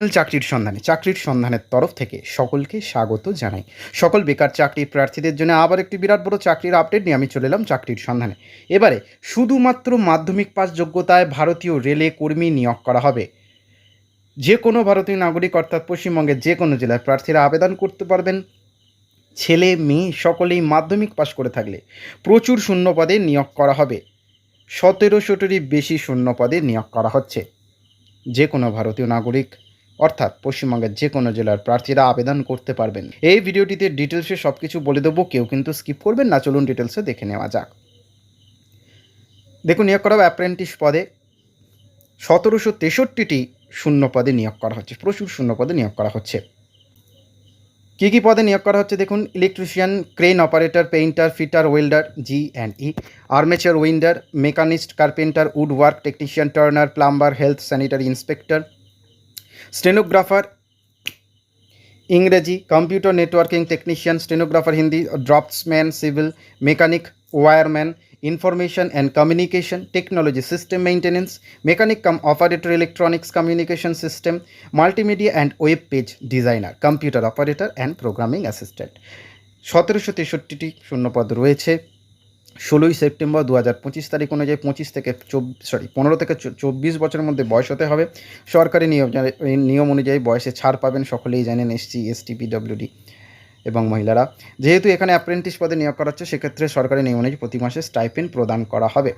চাকরির সন্ধানে, চাকরির সন্ধানের তরফ থেকে সকলকে স্বাগত জানাই। সকল বেকার চাকরির প্রার্থীদের জন্য আবার একটি বিরাট বড় চাকরির আপডেট নিয়ে আমি চলে এলাম চাকরির সন্ধানে। এবারে শুধুমাত্র মাধ্যমিক পাস যোগ্যতায় ভারতীয় রেলে কর্মী নিয়োগ করা হবে। যে কোনো ভারতীয় নাগরিক অর্থাৎ পশ্চিমবঙ্গের যে কোনো জেলার প্রার্থীরা আবেদন করতে পারবেন। ছেলে, মেয়ে সকলেই মাধ্যমিক পাশ করে থাকলে প্রচুর শূন্য পদে নিয়োগ করা হবে। সতেরোশোটিরই বেশি শূন্য পদে নিয়োগ করা হচ্ছে। যে কোনো ভারতীয় নাগরিক অর্থাৎ পশ্চিমবঙ্গের যে কোনো জেলার প্রার্থীরা আবেদন করতে পারবেন। এই ভিডিওটিতে ডিটেলসে সব কিছু বলে দেবো, কেউ কিন্তু স্কিপ করবেন না। চলুন ডিটেলসে দেখে নেওয়া যাক। দেখুন, নিয়োগ করা হবে অ্যাপ্রেন্টিস পদে। সতেরোশো তেষট্টিটি শূন্য পদে নিয়োগ করা হচ্ছে। প্রচুর শূন্য পদে নিয়োগ করা হচ্ছে। কী কী পদে নিয়োগ করা হচ্ছে? দেখুন electrician crane operator painter fitter welder G and E armature winder mechanist carpenter wood work technician turner plumber health sanitary inspector stenographer, ইংরেজি, computer networking technician, stenographer, Hindi draughtsman civil, mechanic, wireman, information and communication technology, system maintenance, mechanic cum operator, electronics communication system, multimedia and web page designer, computer operator and programming assistant. সতেরোশো তেষট্টিটি শূন্যপদ রয়েছে। ষোলোই September দু হাজার পঁচিশ তারিখ অনুযায়ী পঁচিশ থেকে চব্বিশ সরি পনেরো থেকে চব্বিশ বছরের মধ্যে বয়স হতে হবে। সরকারি নিয়ম নিয়ম অনুযায়ী বয়সে ছাড় পাবেন সকলেই, জানেন এসসি এসটি পিডব্লিউডি এবং মহিলারা। যেহেতু এখানে অ্যাপ্রেন্টিস পদে নিয়োগ করা হচ্ছে, সেক্ষেত্রে সরকারি নিয়ম অনুযায়ী প্রতি মাসে স্টাইপেন্ড প্রদান করা হবে।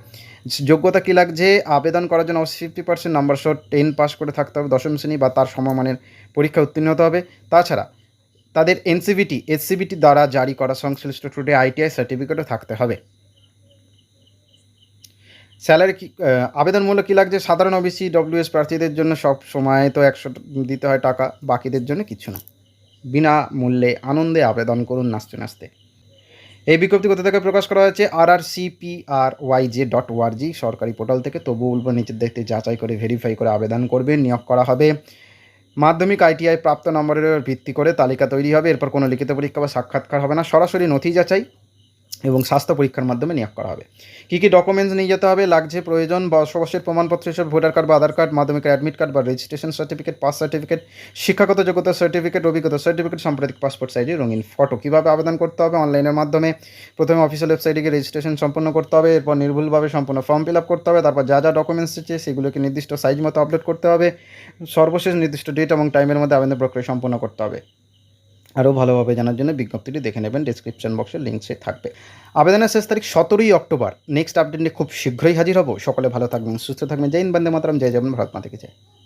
যোগ্যতা কী লাগছে? আবেদন করার জন্য অবশ্যই ফিফটি পার্সেন্ট নাম্বার সহ টেন পাস করে থাকতে হবে দশম শ্রেণি বা তার সমমানের পরীক্ষা উত্তীর্ণ হতে হবে। তাছাড়া তাদের এনসিবিটি এসসিবিটি দ্বারা জারি করা সংশ্লিষ্ট ট্রুডে আইটিআই সার্টিফিকেটও থাকতে হবে। স্যালারি কি আহ, আবেদন মূল্য কী লাগছে? সাধারণ ওবিসি ডব্লিউএস প্রার্থীদের জন্য সব সময় তো একশো দিতে হয় টাকা বাকিদের জন্য কিছু না। বিনা মূল্যে আনন্দে আবেদন করুন নাচতে নাচতে। এই বিজ্ঞপ্তি কোথা থেকে প্রকাশ করা হয়েছে? R R CPR YJ dot ORG সরকারি পোর্টাল থেকে। তবু বলব নিচের দেখতে যাচাই করে ভেরিফাই করে আবেদন করবে নিয়োগ করা হবে। মাধ্যমিক আইটিআই প্রাপ্ত নম্বরের ভিত্তি করে তালিকা তৈরি হবে এরপর কোনো লিখিত পরীক্ষা বা সাক্ষাৎকার হবে না। সরাসরি নথি যাচাই এবং স্বাস্থ্য পরীক্ষার মাধ্যমে নিয়োগ করা হবে। কী কী ডকুমেন্টস নিয়ে যেতে হবে, লাগছে প্রয়োজন, বসবাসের প্রমাণপত্র হিসেবে ভোটার কার্ড বা আধার কার্ড, মাধ্যমিকের অ্যাডমিট কার্ড বা রেজিস্ট্রেশন সার্টিফিকেট পাস সার্টিফিকেট শিক্ষাগত যোগ্যতা সার্টিফিকেট অভিজ্ঞতা সার্টিফিকেট সাম্প্রতিক পাসপোর্ট সাইজের রঙিন ফটো কীভাবে আবেদন করতে হবে, অনলাইনের মাধ্যমে প্রথমে অফিসিয়াল ওয়েবসাইটে গিয়ে রেজিস্ট্রেশন সম্পন্ন করতে হবে, এরপর নির্ভুলভাবে সম্পূর্ণ ফর্ম ফিল আপ করতে হবে, তারপর যা যা ডকুমেন্টস আছে সেগুলোকে নির্দিষ্ট সাইজ মতো আপলোড করতে হবে, সর্বশেষ নির্দিষ্ট ডেট এবং টাইমের মধ্যে আবেদন প্রক্রিয়া সম্পন্ন করতে হবে। আরও ভালোভাবে জানার জন্য বিজ্ঞপ্তিটি দেখে নেবেন ডিসক্রিপশন বক্সে লিঙ্কসে থাকবে। আবেদনের শেষ তারিখ সতেরোই অক্টোবর। নেক্সট আপডেট নিয়ে খুব শীঘ্রই হাজির হব। সকলে ভালো থাকবেন, সুস্থ থাকবেন। জয় হিন্দ, বন্দে মাতরম। জয় যাবেন ভারত মাতাকে জয়।